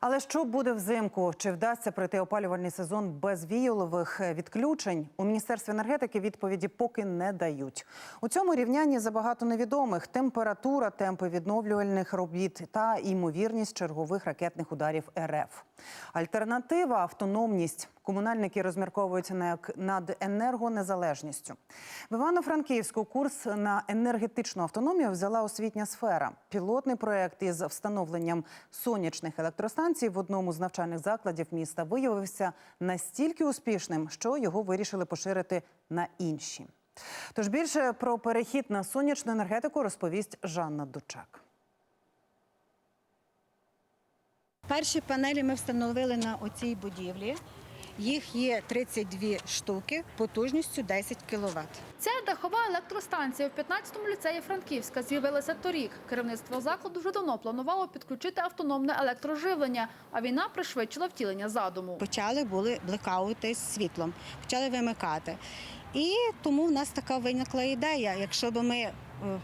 Але що буде взимку? Чи вдасться пройти опалювальний сезон без віялових е, відключень? У міністерстві енергетики відповіді поки не дають. У цьому рівнянні забагато невідомих: температура, темпи відновлювальних робіт та ймовірність чергових ракетних ударів РФ. Альтернатива автономність. Комунальники розмірковуються на- над енергонезалежністю. В Івано-Франківську курс на енергетичну автономію взяла освітня сфера. Пілотний проект із встановленням сонячних електростанцій в одному з навчальних закладів міста виявився настільки успішним, що його вирішили поширити на інші. Тож більше про перехід на сонячну енергетику розповість Жанна Дучак. Перші панелі ми встановили на оцій будівлі. Їх є 32 штуки потужністю 10 кВт. Ця дахова електростанція в 15-му ліцеї Франківська з'явилася торік. Керівництво закладу вже давно планувало підключити автономне електроживлення, а війна пришвидшила втілення задуму. Почали були блекаути з світлом, почали вимикати. І тому в нас така виникла ідея. Якщо б ми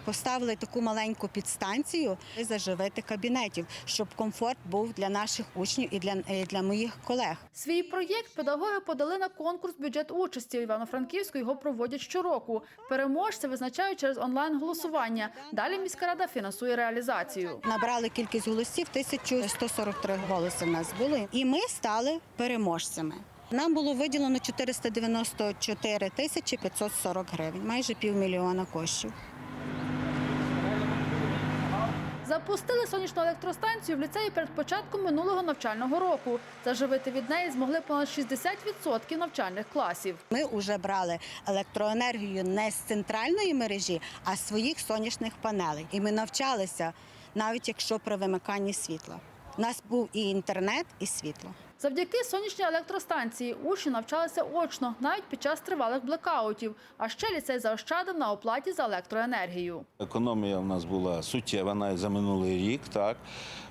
поставили таку маленьку підстанцію, заживити кабінетів, щоб комфорт був для наших учнів і для, і для моїх колег. Свій проєкт педагоги подали на конкурс бюджет участі. Івано-Франківську його проводять щороку. Переможця визначають через онлайн-голосування. Далі міська рада фінансує реалізацію. Набрали кількість голосів 1143 голоси в нас були, і ми стали переможцями. Нам було виділено 494 тисячі 540 гривень, майже півмільйона коштів. Запустили сонячну електростанцію в ліцеї перед початком минулого навчального року. Заживити від неї змогли понад 60% навчальних класів. Ми вже брали електроенергію не з центральної мережі, а з своїх сонячних панелей. І ми навчалися, навіть якщо при вимиканні світла. У нас був і інтернет, і світло. Завдяки сонячній електростанції учні навчалися очно, навіть під час тривалих блекаутів. А ще ліцей заощадив на оплаті за електроенергію. Економія в нас була суттєва навіть за минулий рік. Так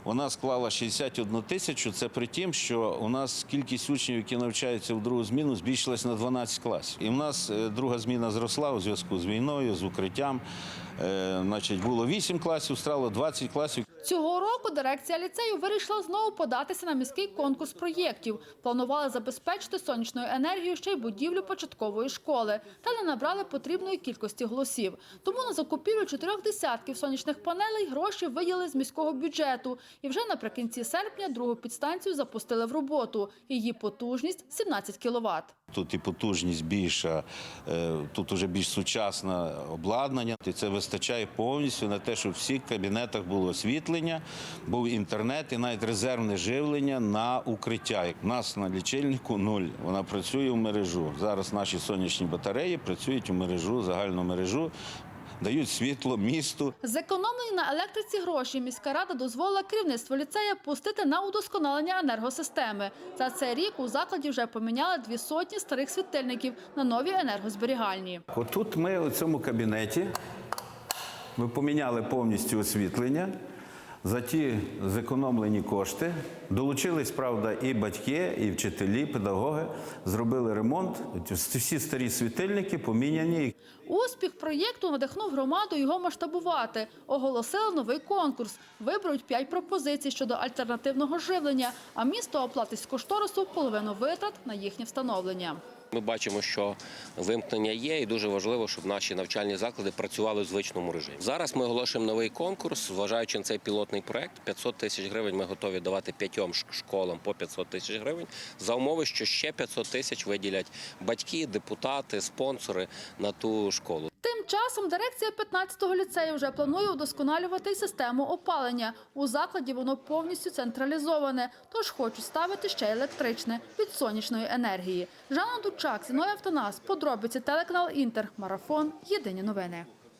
вона склала 61 тисячу. Це при тім, що у нас кількість учнів, які навчаються в другу зміну, збільшилась на 12 класів. І в нас е, друга зміна зросла у зв'язку з війною, з укриттям. Е, значить, було 8 класів, стало 20 класів. Цього року дирекція ліцею вирішила знову податися на міський конкурс проєктів. Планували забезпечити сонячною енергією ще й будівлю початкової школи, та не набрали потрібної кількості голосів. Тому на закупівлю чотирьох десятків сонячних панелей гроші виділили з міського бюджету. І вже наприкінці серпня другу підстанцію запустили в роботу. Її потужність 17 кВт. Тут і потужність більша, е, тут уже більш сучасне обладнання. І це вистачає повністю на те, щоб в всіх кабінетах було освітлення, був інтернет і навіть резервне живлення на укриття. У нас на лічильнику нуль. Вона працює в мережу. Зараз наші сонячні батареї працюють у мережу, загальну мережу, дають світло місту. Зекономлені на електриці гроші міська рада дозволила керівництву ліцея пустити на удосконалення енергосистеми. За цей рік у закладі вже поміняли дві сотні старих світильників на нові енергозберігальні. Отут ми у цьому кабінеті ми поміняли повністю освітлення за ті зекономлені кошти. Долучились, правда, і батьки, і вчителі, педагоги. Зробили ремонт. Всі старі світильники поміняні. Успіх проєкту надихнув громаду його масштабувати. Оголосили новий конкурс. Виберуть п'ять пропозицій щодо альтернативного живлення, а місто оплатить з кошторису половину витрат на їхнє встановлення. Ми бачимо, що вимкнення є, і дуже важливо, щоб наші навчальні заклади працювали в звичному режимі. Зараз ми оголошуємо новий конкурс, зважаючи на цей пілотний проект. 500 тисяч гривень ми готові давати п'ятьом школам по 500 тисяч гривень за умови, що ще 500 тисяч виділять батьки, депутати, спонсори на ту школу. Часом дирекція 15-го ліцею вже планує удосконалювати систему опалення. У закладі воно повністю централізоване, тож хочуть ставити ще електричне від сонячної енергії. Жанна Дучак, Зіною Автонас, подробиці телеканал Інтер, Марафон. Єдині новини.